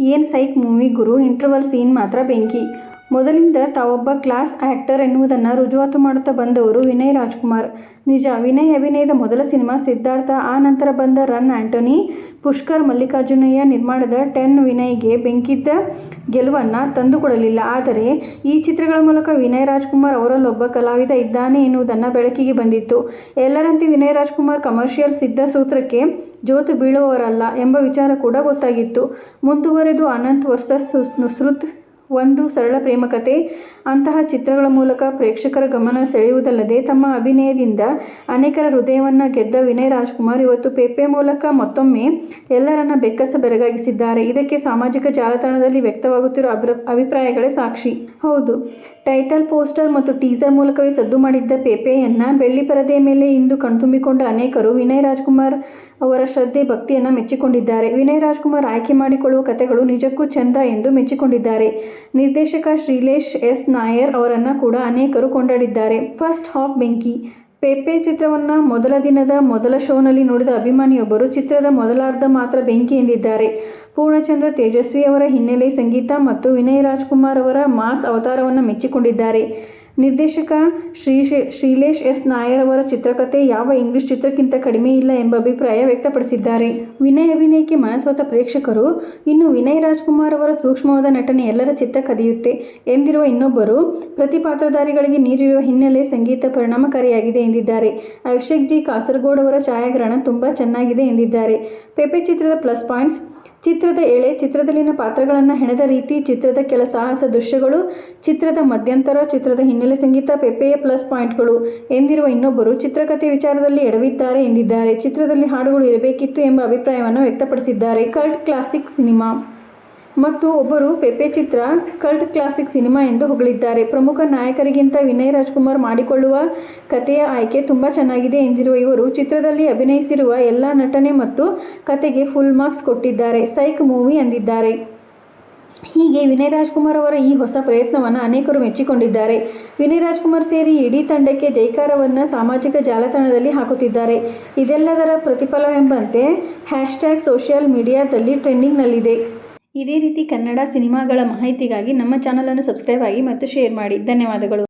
ಏನ್ psych movie ಗುರು? Interval scene ಮಾತ್ರ ಬೆಂಕಿ. ಮೊದಲಿಂದ ತಾವೊಬ್ಬ ಕ್ಲಾಸ್ ಆ್ಯಕ್ಟರ್ ಎನ್ನುವುದನ್ನು ರುಜುವಾತು ಮಾಡುತ್ತಾ ಬಂದವರು ವಿನಯ್ ರಾಜ್ಕುಮಾರ್. ನಿಜ, ವಿನಯ್ ಅಭಿನಯದ ಮೊದಲ ಸಿನಿಮಾ ಸಿದ್ಧಾರ್ಥ, ಆ ನಂತರ ಬಂದ ರನ್ ಆಂಟೋನಿ, ಪುಷ್ಕರ್ ಮಲ್ಲಿಕಾರ್ಜುನಯ್ಯ ನಿರ್ಮಾಣದ ಟೆನ್ ವಿನಯ್ಗೆ ಬೆಂಕಿದ್ದ ಗೆಲುವನ್ನು ತಂದುಕೊಡಲಿಲ್ಲ. ಆದರೆ, ಈ ಚಿತ್ರಗಳ ಮೂಲಕ ವಿನಯ್ ರಾಜ್ಕುಮಾರ್ ಅವರಲ್ಲೊಬ್ಬ ಕಲಾವಿದ ಇದ್ದಾನೆ ಎನ್ನುವುದನ್ನು ಬೆಳಕಿಗೆ ಬಂದಿತ್ತು. ಎಲ್ಲರಂತೆ ವಿನಯ್ ರಾಜ್ಕುಮಾರ್ ಕಮರ್ಷಿಯಲ್ ಸಿದ್ಧ ಸೂತ್ರಕ್ಕೆ ಜೋತು ಬೀಳುವವರಲ್ಲ ಎಂಬ ವಿಚಾರ ಕೂಡ ಗೊತ್ತಾಗಿತ್ತು. ಮುಂದುವರೆದು ಅನಂತ್ ವರ್ಸಸ್ ನುಸ್ರುತ್ ಒಂದು ಸರಳ ಪ್ರೇಮಕತೆ ಅಂತಹ ಚಿತ್ರಗಳ ಮೂಲಕ ಪ್ರೇಕ್ಷಕರ ಗಮನ ಸೆಳೆಯುವುದಲ್ಲದೆ ತಮ್ಮ ಅಭಿನಯದಿಂದ ಅನೇಕರ ಹೃದಯವನ್ನು ಗೆದ್ದ ವಿನಯ್ ರಾಜ್ಕುಮಾರ್ ಇವತ್ತು ಪೇಪೆ ಮೂಲಕ ಮತ್ತೊಮ್ಮೆ ಎಲ್ಲರನ್ನ ಬೆಕ್ಕಸ ಬೆರಗಾಗಿಸಿದ್ದಾರೆ. ಇದಕ್ಕೆ ಸಾಮಾಜಿಕ ಜಾಲತಾಣದಲ್ಲಿ ವ್ಯಕ್ತವಾಗುತ್ತಿರುವ ಅಭ್ರ, ಅಭಿಪ್ರಾಯಗಳೇ ಸಾಕ್ಷಿ. ಹೌದು, ಟೈಟಲ್, ಪೋಸ್ಟರ್ ಮತ್ತು ಟೀಸರ್ ಮೂಲಕವೇ ಸದ್ದು ಮಾಡಿದ್ದ ಪೇಪೆಯನ್ನು ಬೆಳ್ಳಿ ಪರದೆಯ ಮೇಲೆ ಇಂದು ಕಣ್ತುಂಬಿಕೊಂಡ ಅನೇಕರು ವಿನಯ್ ರಾಜ್ಕುಮಾರ್ ಅವರ ಶ್ರದ್ಧೆ, ಭಕ್ತಿಯನ್ನು ಮೆಚ್ಚಿಕೊಂಡಿದ್ದಾರೆ. ವಿನಯ್ ರಾಜ್ಕುಮಾರ್ ಆಯ್ಕೆ ಮಾಡಿಕೊಳ್ಳುವ ಕಥೆಗಳು ನಿಜಕ್ಕೂ ಚೆಂದ ಎಂದು ಮೆಚ್ಚಿಕೊಂಡಿದ್ದಾರೆ. ನಿರ್ದೇಶಕ ಶ್ರೀಲೇಶ್ ಎಸ್. ನಾಯರ್ ಅವರನ್ನು ಕೂಡ ಅನೇಕರು ಕೊಂಡಾಡಿದ್ದಾರೆ. ಫಸ್ಟ್ ಹಾಫ್ ಬೆಂಕಿ. ಪೇಪೆ ಚಿತ್ರವನ್ನು ಮೊದಲ ದಿನದ ಮೊದಲ ಶೋನಲ್ಲಿ ನೋಡಿದ ಅಭಿಮಾನಿಯೊಬ್ಬರು ಚಿತ್ರದ ಮೊದಲಾರ್ಧ ಮಾತ್ರ ಬೆಂಕಿ ಎಂದಿದ್ದಾರೆ. ಪೂರ್ಣಚಂದ್ರ ತೇಜಸ್ವಿ ಅವರ ಹಿನ್ನೆಲೆ ಸಂಗೀತ ಮತ್ತು ವಿನಯ್ ರಾಜ್ಕುಮಾರ್ ಅವರ ಮಾಸ್ ಅವತಾರವನ್ನು ಮೆಚ್ಚಿಕೊಂಡಿದ್ದಾರೆ. ನಿರ್ದೇಶಕ ಶ್ರೀ ಶ್ರೀಲೇಶ್ ಎಸ್ ನಾಯರ್ ಅವರ ಚಿತ್ರಕಥೆ ಯಾವ ಇಂಗ್ಲಿಷ್ ಚಿತ್ರಕ್ಕಿಂತ ಕಡಿಮೆ ಇಲ್ಲ ಎಂಬ ಅಭಿಪ್ರಾಯ ವ್ಯಕ್ತಪಡಿಸಿದ್ದಾರೆ. ವಿನಯ್ ಅಭಿನಯಕ್ಕೆ ಮನಸೋತ ಪ್ರೇಕ್ಷಕರು, ಇನ್ನು ವಿನಯ್ ರಾಜ್ಕುಮಾರ್ ಅವರ ಸೂಕ್ಷ್ಮವಾದ ನಟನೆ ಎಲ್ಲರ ಚಿತ್ತ ಕದಿಯುತ್ತೆ ಎಂದಿರುವ ಇನ್ನೊಬ್ಬರು, ಪ್ರತಿ ಪಾತ್ರಧಾರಿಗಳಿಗೆ ನೀಡಿರುವ ಹಿನ್ನೆಲೆ ಸಂಗೀತ ಪರಿಣಾಮಕಾರಿಯಾಗಿದೆ ಎಂದಿದ್ದಾರೆ. ಅಭಿಷೇಕ್ ಜಿ. ಕಾಸರಗೋಡ್ ಅವರ ಛಾಯಾಗ್ರಹಣ ತುಂಬ ಚೆನ್ನಾಗಿದೆ ಎಂದಿದ್ದಾರೆ. ಪೆಪೆ ಚಿತ್ರದ ಪ್ಲಸ್ ಪಾಯಿಂಟ್ಸ್ ಚಿತ್ರದ ಎಳೆ, ಚಿತ್ರದಲ್ಲಿನ ಪಾತ್ರಗಳನ್ನು ಹೆಣೆದ ರೀತಿ, ಚಿತ್ರದ ಕೆಲ ಸಾಹಸ ದೃಶ್ಯಗಳು, ಚಿತ್ರದ ಮಧ್ಯಂತರ, ಚಿತ್ರದ ಹಿನ್ನೆಲೆ ಸಂಗೀತ, ಪೆಪ್ಪೆಯ ಪ್ಲಸ್ ಪಾಯಿಂಟ್ಗಳು ಎಂದಿರುವ ಇನ್ನೊಬ್ಬರು ಚಿತ್ರಕಥೆ ವಿಚಾರದಲ್ಲಿ ಎಡವಿದ್ದಾರೆ ಎಂದಿದ್ದಾರೆ. ಚಿತ್ರದಲ್ಲಿ ಹಾಡುಗಳು ಇರಬೇಕಿತ್ತು ಎಂಬ ಅಭಿಪ್ರಾಯವನ್ನು ವ್ಯಕ್ತಪಡಿಸಿದ್ದಾರೆ. Cult classic cinema. ಮತ್ತು ಒಬ್ಬರು ಪೆಪೆ ಚಿತ್ರ, ಕಲ್ಟ್ ಕ್ಲಾಸಿಕ್ ಸಿನಿಮಾ ಎಂದು ಹೊಗಳಿದ್ದಾರೆ. ಪ್ರಮುಖ ನಾಯಕರಿಗಿಂತ ವಿನಯ್ ರಾಜ್ಕುಮಾರ್ ಮಾಡಿಕೊಳ್ಳುವ ಕಥೆಯ ಆಯ್ಕೆ ತುಂಬ ಚೆನ್ನಾಗಿದೆ ಎಂದಿರುವ ಇವರು, ಚಿತ್ರದಲ್ಲಿ ಅಭಿನಯಿಸಿರುವ ಎಲ್ಲ ನಟನೆ ಮತ್ತು ಕತೆಗೆ ಫುಲ್ ಮಾರ್ಕ್ಸ್ ಕೊಟ್ಟಿದ್ದಾರೆ. ಸೈಕ್ ಮೂವಿ ಅಂದಿದ್ದಾರೆ. ಹೀಗೆ ವಿನಯ್ ರಾಜ್ಕುಮಾರ್ ಅವರ ಈ ಹೊಸ ಪ್ರಯತ್ನವನ್ನು ಅನೇಕರು ಮೆಚ್ಚಿಕೊಂಡಿದ್ದಾರೆ. ವಿನಯ್ ರಾಜ್ಕುಮಾರ್ ಸೇರಿ ಇಡೀ ತಂಡಕ್ಕೆ ಜೈಕಾರವನ್ನು ಸಾಮಾಜಿಕ ಜಾಲತಾಣದಲ್ಲಿ ಹಾಕುತ್ತಿದ್ದಾರೆ. ಇದೆಲ್ಲದರ ಪ್ರತಿಫಲವೆಂಬಂತೆ, ಹ್ಯಾಶ್ಟ್ಯಾಗ್ ಸೋಷಿಯಲ್ ಮೀಡಿಯಾದಲ್ಲಿ ಟ್ರೆಂಡಿಂಗ್ನಲ್ಲಿದೆ ಇದೇ ರೀತಿ ಕನ್ನಡ ಸಿನಿಮಾಗಳ ಮಾಹಿತಿಗಾಗಿ ನಮ್ಮ ಚಾನಲನ್ನು ಸಬ್ಸ್ಕ್ರೈಬ್ ಆಗಿ ಮತ್ತು ಶೇರ್ ಮಾಡಿ. ಧನ್ಯವಾದಗಳು.